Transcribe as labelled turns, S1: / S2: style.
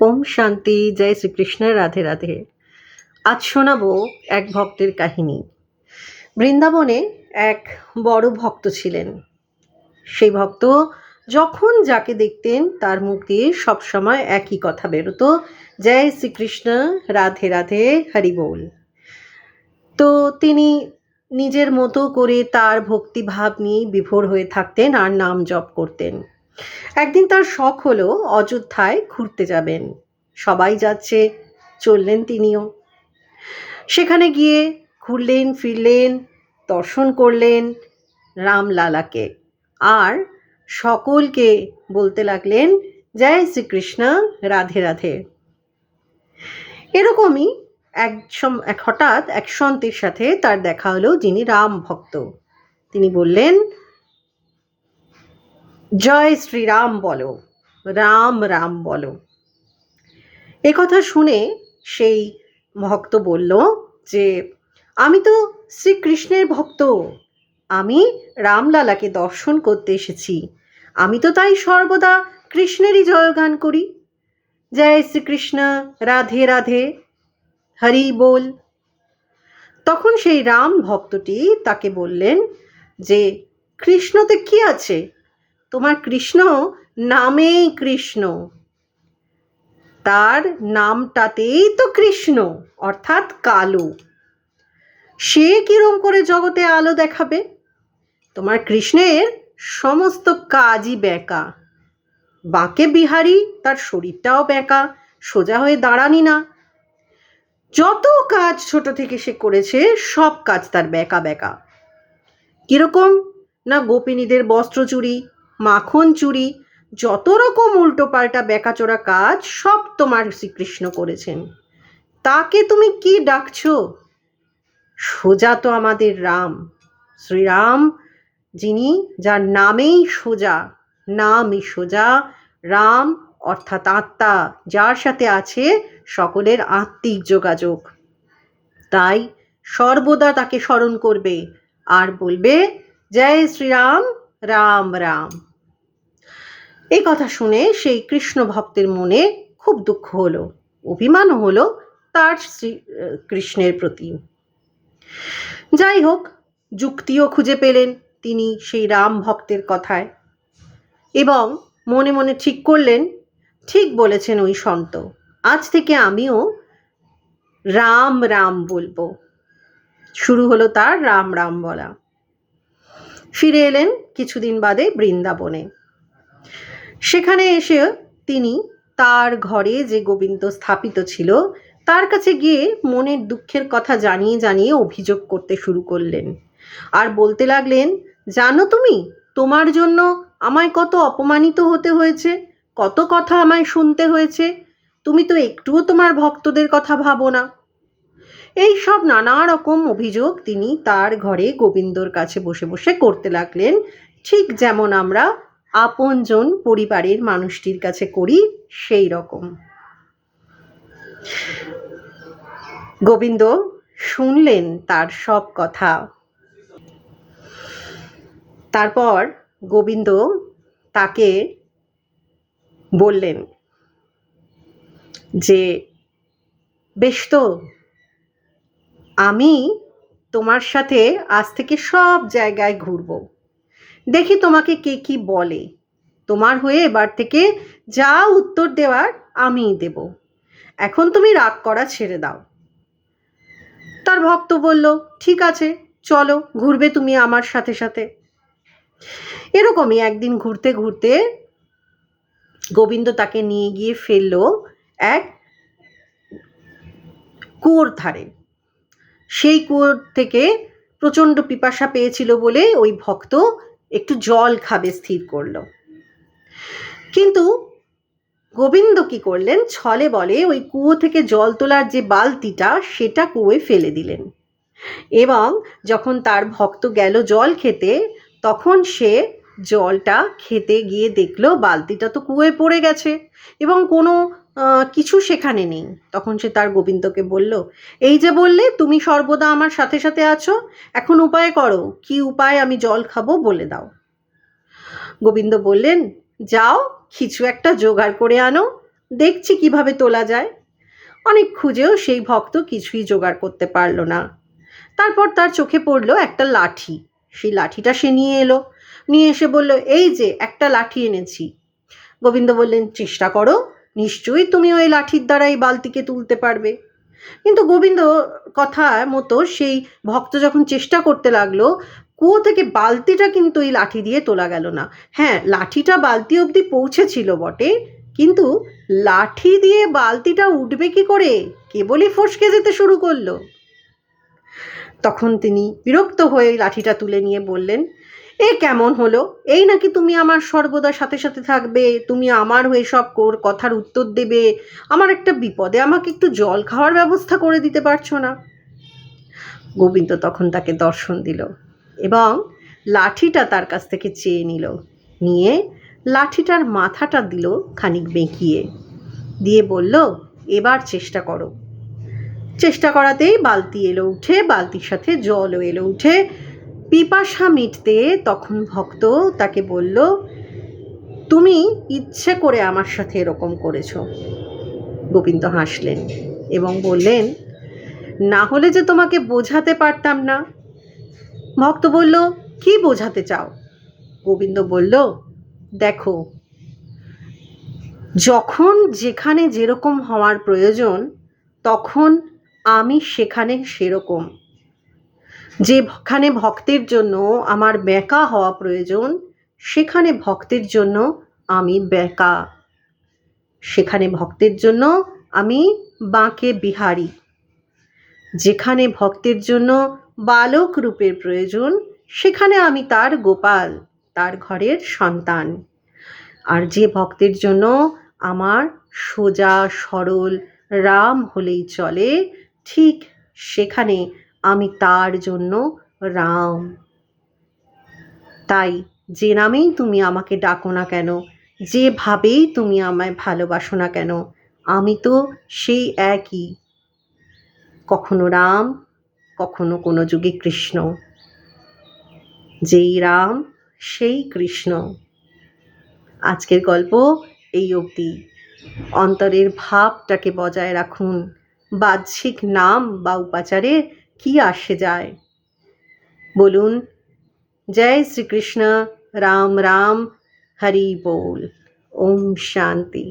S1: ওম শান্তি, জয় শ্রীকৃষ্ণ, রাধে রাধে। আজ শোনাবো এক ভক্তের কাহিনী। বৃন্দাবনে এক বড় ভক্ত ছিলেন। সেই ভক্ত যখন যাকে দেখতেন, তার মুখ দিয়ে সবসময় একই কথা বেরোতো, জয় শ্রীকৃষ্ণ, রাধে রাধে, হরি বল। তো তিনি নিজের মতো করে তার ভক্তিভাব নিয়ে বিভোর হয়ে থাকতেন আর নাম জপ করতেন। একদিন তার শখ হলো অযোধ্যায় ঘুরতে যাবেন। সবাই যাচ্ছে, চললেন তিনিও। সেখানে গিয়ে ঘুরলেন, ফিরলেন, দর্শন করলেন রামলালাকে। আর সকলকে বলতে লাগলেন, জয় শ্রীকৃষ্ণ, রাধে রাধে। এরকমই এক এক হঠাৎ এক সন্তের সাথে তার দেখা হলো যিনি রাম ভক্ত। তিনি বললেন জয় শ্রীরাম বলো, রাম রাম বলো। কথা শুনে সেই ভক্ত বলল যে, আমি তো শ্রীকৃষ্ণের ভক্ত। আমি রামলালাকে দর্শন করতে এসেছি। আমি তো তাই সর্বদা কৃষ্ণেরই জয়গান করি। জয় শ্রীকৃষ্ণ, রাধে রাধে, হরি বল। তখন সেই রাম ভক্তটি তাকে বললেন যে, কৃষ্ণতে কি আছে? তোমার কৃষ্ণ নামেই কৃষ্ণ। তার নামটাতেই তো কৃষ্ণ, অর্থাৎ কালো। সে কিরম করে জগতে আলো দেখাবে? তোমার কৃষ্ণের সমস্ত কাজই বেঁকা। বাঁকে বিহারি, তার শরীরটাও বেঁকা, সোজা হয়ে দাঁড়ানি না। যত কাজ ছোট থেকে সে করেছে, সব কাজ তার বেঁকা বেঁকা। কীরকম? না গোপিনীদের বস্ত্র চুরি মাখন চুরি যত রকম উল্টোপাল্টা বেকাচোরা কাজ, সব তোমার শ্রীকৃষ্ণ করেছেন। তাকে তুমি কি ডাকছো? সোজা তো আমাদের রাম। শ্রীরাম, যিনি যার নামেই সোজা, নামই সোজা, রাম অর্থাৎ আত্মা, যার সাথে আছে সকলের আত্মিক যোগাযোগ। তাই সর্বদা তাকে স্মরণ করবে আর বলবে, জয় শ্রীরাম, রাম রাম। এই কথা শুনে সেই কৃষ্ণ ভক্তের মনে খুব দুঃখ হলো, অভিমানও হলো তার শ্রী কৃষ্ণের প্রতি। যাই হোক, যুক্তিও খুঁজে পেলেন তিনি সেই রাম ভক্তের কথায় এবং মনে মনে ঠিক করলেন, ঠিক বলেছেন ওই সন্ত, আজ থেকে আমিও রাম রাম বলব। শুরু হলো তার রাম রাম বলা। ফিরে এলেন কিছুদিন বাদে বৃন্দাবনে। সেখানে এসে তিনি তার ঘরে যে গোবিন্দ স্থাপিত ছিল, তার কাছে গিয়ে মনের দুঃখের কথা জানিয়ে জানিয়ে অভিযোগ করতে শুরু করলেন। আর বলতে লাগলেন, জানো তুমি, তোমার জন্য আমায় কত অপমানিত হতে হয়েছে, কত কথা আমায় শুনতে হয়েছে, তুমি তো একটুও তোমার ভক্তদের কথা ভাবো না। এই সব নানা রকম অভিযোগ তিনি তার ঘরে গোবিন্দর কাছে বসে বসে করতে লাগলেন, ঠিক যেমন আমরা আপনজন পরিবারের মানুষটির কাছে করি সেই রকম। গোবিন্দ শুনলেন তার সব কথা। তারপর গোবিন্দ তাকে বললেন যে, বেশ তো, আমি তোমার সাথে আজ থেকে সব জায়গায় ঘুরবো। দেখি তোমাকে কে কি বলে। তোমার হয়ে এবার থেকে যা উত্তর দেওয়ার আমিই দেব। এখন তুমি রাগ করা ছেড়ে দাও। তার ভক্ত বলল, ঠিক আছে, চলো, ঘুরবে তুমি আমার সাথে সাথে। এরকমই একদিন ঘুরতে ঘুরতে গোবিন্দ তাকে নিয়ে গিয়ে ফেলল এক কুয়োর ধারে। সেই কুয়োর থেকে প্রচণ্ড পিপাসা পেয়েছিল বলে ওই ভক্ত একটু জল খাবে স্থির করল। কিন্তু গোবিন্দ কি করলেন? ছলে বলে ওই কুয়ো থেকে জল তোলার যে বালতিটা, সেটা কুয়োয় ফেলে দিলেন। এবং যখন তার ভক্ত গেল জল খেতে, তখন সে জলটা খেতে গিয়ে দেখল, বালতিটা তো কুয়োয় পড়ে গেছে। এবং কোনো কিছু সেখানে নেই। তখন সে তার গোবিন্দকে বলল, এই যে বললে তুমি সর্বদা আমার সাথে সাথে আছো, এখন উপায় করো, কি উপায় আমি জল খাব বলে দাও। গোবিন্দ বললেন, যাও, কিছু একটা জোগাড় করে আনো, দেখছি কীভাবে তোলা যায়। অনেক খুঁজেও সেই ভক্ত কিছুই জোগাড় করতে পারল না। তারপর তার চোখে পড়ল একটা লাঠি। সেই লাঠিটা সে নিয়ে এলো। নিয়ে এসে বলল, এই যে, একটা লাঠি এনেছি। গোবিন্দ বললেন, চেষ্টা করো নিশ্চয়ই তুমি ওই লাঠির দ্বারা এই বালতিকে তুলতে পারবে। কিন্তু গোবিন্দ কথা মতো সেই ভক্ত যখন চেষ্টা করতে লাগল, কুয়ো থেকে বালতিটা কিন্তু এই লাঠি দিয়ে তোলা গেল না। হ্যাঁ লাঠিটা বালতি অবধি পৌঁছেছিল বটে, কিন্তু লাঠি দিয়ে বালতিটা উঠবে কি করে? কেবলই ফসকে যেতে শুরু করল। তখন তিনি বিরক্ত হয়ে লাঠিটা তুলে নিয়ে বললেন এ কেমন হলো? এই নাকি তুমি আমার সর্বদা সাথে সাথে থাকবে, তুমি আমার হয়ে সব কোর- কথার উত্তর দেবে। আমার একটা বিপদে আমাকে একটু জল খাওয়ার ব্যবস্থা করে দিতে পারছ না। গোবিন্দ তখন তাকে দর্শন দিল এবং লাঠিটা তার কাছ থেকে চেয়ে নিল। নিয়ে লাঠিটার মাথাটা দিল খানিক বেঁকিয়ে। দিয়ে বলল, এবার চেষ্টা করো। চেষ্টা করাতেই বালতি এলো উঠে, বালতির সাথে জলও এলো উঠে। পিপাসা মিটতে তখন ভক্ত তাকে বলল, তুমি ইচ্ছে করে আমার সাথে এরকম করেছ। গোবিন্দ হাসলেন এবং বললেন, না হলে যে তোমাকে বোঝাতে পারতাম না। ভক্ত বলল, কি বোঝাতে চাও? গোবিন্দ বলল, দেখো, যখন যেখানে যেরকম হওয়ার প্রয়োজন, তখন আমি সেখানে সেরকম। যেখানে ভক্তের জন্য আমার বেকা হওয়া প্রয়োজন, সেখানে ভক্তের জন্য আমি বেকা সেখানে ভক্তের জন্য আমি বাঁকে বিহারি। যেখানে ভক্তের জন্য বালক রূপের প্রয়োজন, সেখানে আমি তার গোপাল, তার ঘরের সন্তান। আর যে ভক্তের জন্য আমার সোজা সরল রাম হলেই চলে, ঠিক সেখানে আমি তার জন্য রাম। তাই যে নামেই তুমি আমাকে ডাকো না কেন, যেভাবেই তুমি আমায় ভালোবাসো না কেন, আমি তো সেই একই। কখনো রাম, কখনো কোনো যুগে কৃষ্ণ। যেই রাম, সেই কৃষ্ণ। আজকের গল্প এই অবধি। অন্তরের ভাবটাকে বজায় রাখুন। বাহ্যিক নাম বা উপাচারে কি আসে যায় বলুন জয় শ্রীকৃষ্ণ রাম রাম হরি बोल ओम शांति